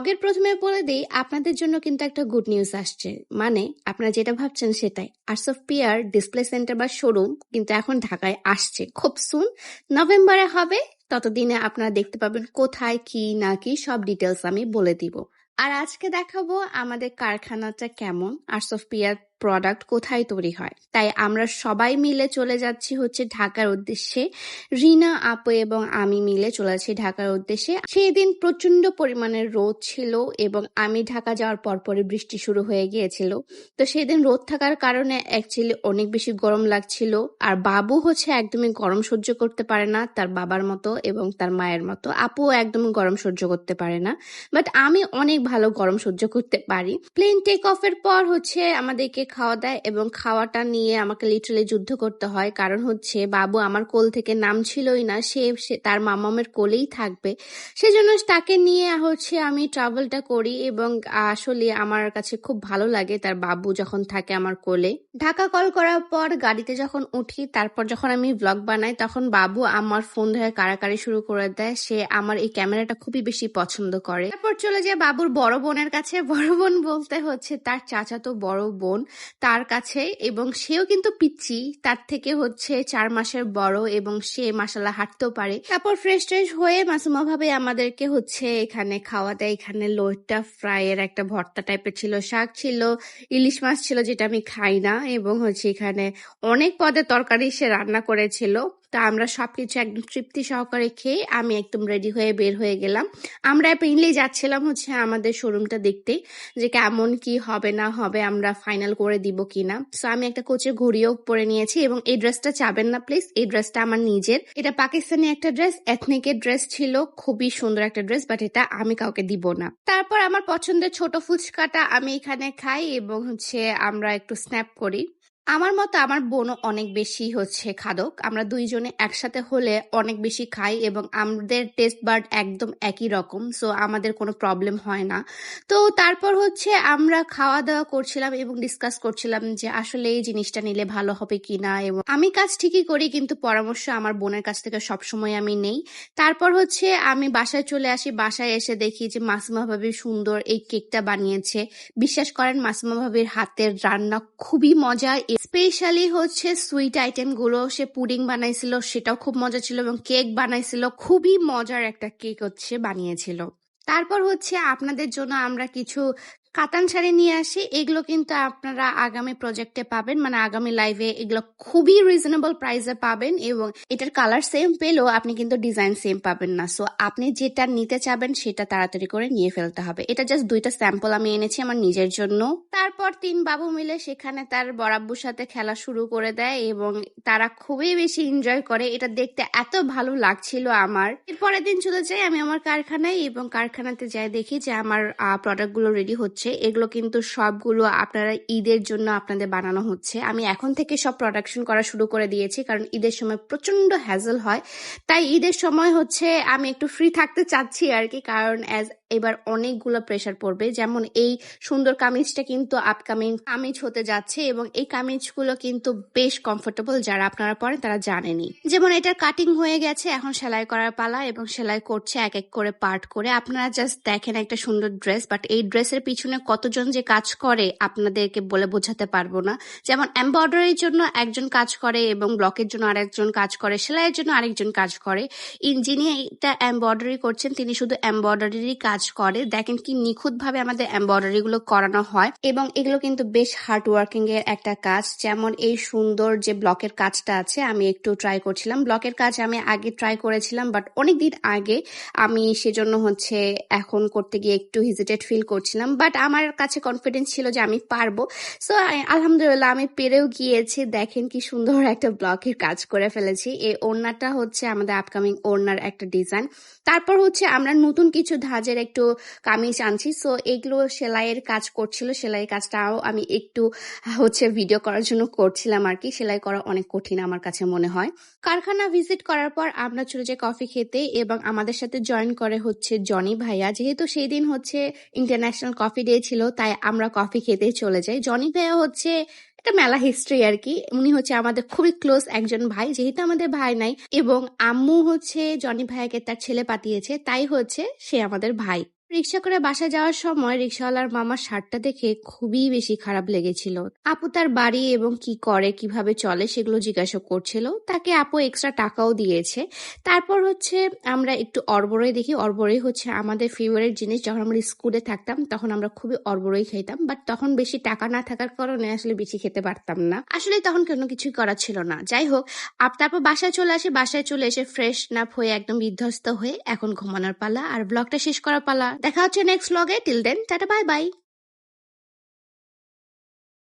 ব্লগের প্রথমে বলে দিই, আপনাদের জন্য কিন্তু একটা গুড নিউজ আসছে। মানে আপনারা যেটা ভাবছেন সেটাই। Arts of pier display centre বা শোরুম কিন্তু এখন ঢাকায় আসছে। খুব সুন নভেম্বরে হবে। ততদিনে আপনারা দেখতে পাবেন কোথায়, কি, না কি, সব ডিটেলস আমি বলে দিব। আর আজকে দেখাবো আমাদের কারখানাটা কেমন আর্টস অফ পিয়ার প্রোডাক্ট কোথায় তৈরি হয়। তাই আমরা সবাই মিলে চলে যাচ্ছি হচ্ছে ঢাকার উদ্দেশ্যে। রিনা, আপু এবং আমি মিলে চলে ঢাকার উদ্দেশ্যে। সেই দিন প্রচণ্ড পরিমাণের রোদ ছিল এবং আমি ঢাকা যাওয়ার পরপরই বৃষ্টি শুরু হয়ে গিয়েছিল। তো সেই দিন রোদ থাকার কারণে অ্যাকচুয়ালি অনেক বেশি গরম লাগছিল। আর বাবু হচ্ছে একদমই গরম সহ্য করতে পারে না, তার বাবার মতো এবং তার মায়ের মতো। আপু একদমই গরম সহ্য করতে পারে না। বাট আমি অনেক ভালো গরম সহ্য করতে পারি। প্লেন টেক অফের পর হচ্ছে আমাদেরকে খাওয়া দেয় এবং খাওয়াটা নিয়ে আমাকে লিটারালি যুদ্ধ করতে হয়। কারণ হচ্ছে, বাবু আমার কোল থেকে নামছিলই না, সে তার মামামের কোলেই থাকবে। সেজন্য তাকে নিয়ে হচ্ছে আমি ট্রাভেলটা করি এবং আসলে আমার কাছে খুব ভালো লাগে তার বাবু যখন থাকে আমার কোলে। ঢাকা কল করার পর গাড়িতে যখন উঠি, তারপর যখন আমি ব্লগ বানাই, তখন বাবু আমার ফোন ধরে কারাকারি শুরু করে দেয়। সে আমার এই ক্যামেরাটা খুবই বেশি পছন্দ করে। তারপর চলে যায় বাবুর বড় বোনের কাছে। বড় বোন বলতে হচ্ছে, তার চাচাতো বড় বোন তার কাছে এবং সেও কিন্তু পিচ্ছি তার থেকে হচ্ছে চার মাসের বড় এবং সে মাসালা হাঁটতেও পারে। তারপর ফ্রেশ ট্রেশ হয়ে মাসুমা ভাবে আমাদেরকে হচ্ছে এখানে খাওয়া দেয়। এখানে লোটটা ফ্রাই এর একটা ভর্তা টাইপের ছিল, শাক ছিল, ইলিশ মাছ ছিল যেটা আমি খাই না এবং হচ্ছে এখানে অনেক পদে তরকারি সে রান্না করেছিল। তা আমরা সবকিছু একদম তৃপ্তি সহকারে খেয়ে আমি একদম রেডি হয়ে বের হয়ে গেলাম। আমরা মেইনলি যাচ্ছিলাম হচ্ছে আমাদের শোরুমটা দেখতে যে কেমন কি হবে না হবে আমরা ফাইনাল করে দিব কিনা। সো আমি একটা কোচে ঘুরিয়েও পরে নিয়েছি এবং এই ড্রেসটা চাবেন না প্লিজ এই ড্রেসটা আমার নিজের। এটা পাকিস্তানি একটা ড্রেস এথনিকের ড্রেস ছিল, খুবই সুন্দর একটা ড্রেস বাট এটা আমি কাউকে দিব না। তারপর আমার পছন্দের ছোট ফুচকাটা আমি এখানে খাই এবং হচ্ছে আমরা একটু স্ন্যাপ করি। আমার মতো আমার বোনও অনেক বেশি হচ্ছে খাদক। আমরা দুইজনে একসাথে হলে অনেক বেশি খাই এবং আমাদের টেস্ট বার্ড একদম একই রকম সো আমাদের কোনো প্রবলেম হয় না। তো তারপর হচ্ছে আমরা খাওয়া দাওয়া করছিলাম এবং ডিসকাস করছিলাম যে আসলে এই জিনিসটা নিলে ভালো হবে কি না এবং আমি কাজ ঠিকই করি, কিন্তু পরামর্শ আমার বোনের কাছ থেকে সবসময় আমি নেই। তারপর হচ্ছে আমি বাসায় চলে আসি, বাসায় এসে দেখি যে মাসিমা ভাবির সুন্দর এই কেকটা বানিয়েছে। বিশ্বাস করেন, মাসিমা ভাবির হাতের রান্না খুবই মজা স্পেশালি হচ্ছে সুইট আইটেমগুলো সে পুডিং বানাইছিল, সেটাও খুব মজা ছিল এবং কেক বানাইছিল, খুবই মজার একটা কেক হচ্ছে বানিয়েছিল। তারপর হচ্ছে আপনাদের জন্য আমরা কিছু কাতান শাড়ি নিয়ে আসি, এগুলো কিন্তু আপনারা আগামী প্রজেক্টে পাবেন। মানে আগামী লাইভে এগুলো খুবই রিজনেবল প্রাইসে পাবেন এবং এটার কালার সেম পেলেও আপনি কিন্তু ডিজাইন সেম পাবেন না। সো আপনি যেটা নিতে চাবেন সেটা তাড়াতাড়ি করে নিয়ে ফেলতে হবে। এটা জাস্ট দুইটা স্যাম্পল আমি এনেছি আমার নিজের জন্য। তারপর তিন বাবু মিলে সেখানে তার বরাব্বুর সাথে খেলা শুরু করে দেয় এবং তারা খুবই বেশি এনজয় করে। এটা দেখতে এত ভালো লাগছিল আমার। এরপরের দিন চলে যাই, আমি আমার কারখানায় এবং কারখানাতে যাই দেখি যে আমার প্রোডাক্টগুলো রেডি হচ্ছে হচ্ছে, এগুলো কিন্তু সবগুলো আপনারা ঈদের জন্য আপনাদের বানানো হচ্ছে। আমি এখন থেকে সব প্রোডাকশন করা শুরু করে দিয়েছি, কারণ ঈদের সময় প্রচণ্ড হ্যাজল হয়। তাই ঈদের সময় হচ্ছে আমি একটু ফ্রি থাকতে চাচ্ছি আর কি, কারণ অ্যাজ এবার অনেকগুলো প্রেশার পড়বে। যেমন এই সুন্দর কামিজটা কিন্তু আপকামিং কামিজ হতে যাচ্ছে এবং এই কামিজগুলো কিন্তু বেশ কমফোর্টেবল যারা আপনারা পরেন তারা জানেনি যেমন এটার কাটিং হয়ে গেছে, এখন সেলাই করার পালা এবং সেলাই করছে এক এক করে পার্ট করে। আপনারা জাস্ট দেখেন একটা সুন্দর ড্রেস বাট এই ড্রেসের পিছনে কতজন যে কাজ করে আপনাদেরকে বলে বোঝাতে পারব না। যেমন এমব্রয়ডারির জন্য একজন কাজ করে এবং ব্লকের জন্য আরেকজন কাজ করে, সেলাইয়ের জন্য আরেকজন কাজ করে। যিনি এটা এমব্রয়ডারি করছেন, তিনি শুধু এমব্রয়ডারিরই কাজ করে। দেখেন কি নিখুঁত ভাবে আমাদের এমব্রয়ডারি গুলো করানো হয় এবং এগুলো কিন্তু বেশ হার্ড ওয়ার্কিং এর একটা কাজ। যেমন এই সুন্দর যে ব্লকের কাজটা আছে, আমি একটু ট্রাই করছিলাম। ব্লকের কাজ আমি আগে ট্রাই করেছিলাম বাট অনেকদিন আগে আমি সেজন্য হচ্ছে এখন করতে গিয়ে একটু হিজিটেড ফিল করছিলাম। বাট আমার কাছে কনফিডেন্স ছিল যে আমি পারব। সো আলহামদুলিল্লাহ আমি পেরেও গিয়েছি। দেখেন কি সুন্দর একটা ব্লকের কাজ করে ফেলেছি। এই ওড়নাটা হচ্ছে আমাদের আপকামিং ওড়নার একটা ডিজাইন তারপর হচ্ছে আমরা নতুন কিছু ধাজের একটু কামিজ আনছি। সো এগুলো সেলাইয়ের কাজ করছিল। সেলাই কাজটাও আমি একটু হচ্ছে ভিডিও করার জন্য করছিলাম আর কি। সেলাই করা অনেক কঠিন আমার কাছে মনে হয়। কারখানা ভিজিট করার পর আমরা চলে যাই কফি খেতে এবং আমাদের সাথে জয়েন করে হচ্ছে জনি ভাইয়া। যেহেতু সেই দিন হচ্ছে ইন্টারন্যাশনাল কফি ডে ছিল তাই আমরা কফি খেতে চলে যাই। জনি ভাইয়া হচ্ছে একটা মেলা হিস্ট্রি আর কি। উনি হচ্ছে আমাদের খুবই ক্লোজ একজন ভাই, যেহেতু আমাদের ভাই নাই। এবং আম্মু হচ্ছে জনি ভাইয়াকে তার ছেলে পাঠিয়েছে, তাই হচ্ছে সে আমাদের ভাই। রিক্সা করে বাসায় যাওয়ার সময় রিক্সাওয়ালার মামার শার্টটা দেখে খুবই বেশি খারাপ লেগেছিল। আপু তার বাড়ি এবং কি করে, কীভাবে চলে সেগুলো জিজ্ঞাসা করছিল। তাকে আপু এক্সট্রা টাকাও দিয়েছে। তারপর হচ্ছে আমরা একটু অর্বরই দেখি। অর্বরই হচ্ছে আমাদের ফেভারিট জিনিস, যখন আমরা স্কুলে থাকতাম তখন আমরা খুবই অর্বরই খেতাম। বাট তখন বেশি টাকা না থাকার কারণে আসলে বেশি খেতে পারতাম না। আসলে তখন কোনো কিছুই করার ছিল না। যাই হোক, আপ তারপর বাসায় চলে আসে। বাসায় চলে এসে ফ্রেশ না হয়ে, একদম বিধ্বস্ত হয়ে এখন ঘুমানোর পালা। আর ব্লগটা শেষ করার পালা। দেখা হচ্ছে নেক্সট লগে till then tata bye bye